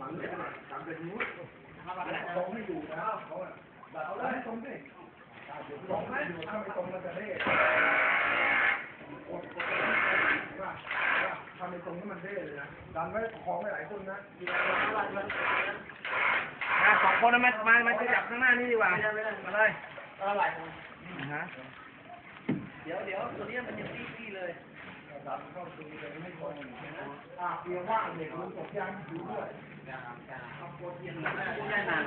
หลังเนี่ยหลังเป็นนู้นตรงไม่อยู่แล้วเขาอะเอาเลยตรงสิตรงไหมถ้าไม่ตรงมันจะเด้ว่าถ้าไม่ตรงนี่มันเด้เลยนะ ดันไว้ประคองไว้หลายคนนะอะสองคนนะมามามาจะจับข้างหน้านี่ดีกว่า มาเลยอะไรอ่าฮะเดี๋ยวเดี๋ยวตัวนี้มันยังปี้ปี้เลยดันเข้าตรงนี้เลย อะเพียงว่างเด็กรู้ตกยางอยู่ด้วยพูดได้นาน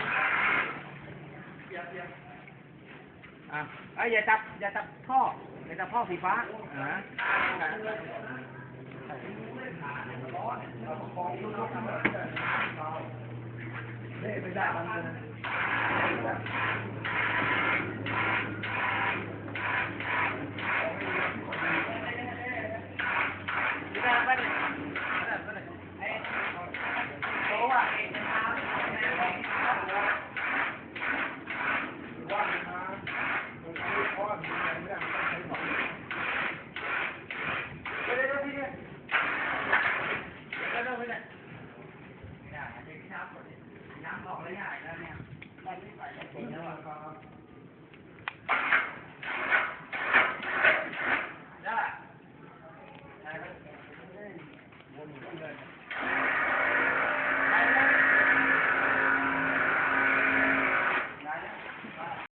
เปียกเปียกอะเอ้ยอย่าจับอย่าจับท่ออย่าจับท่อสีฟ้าอ่าฮะไม่ได้ มัน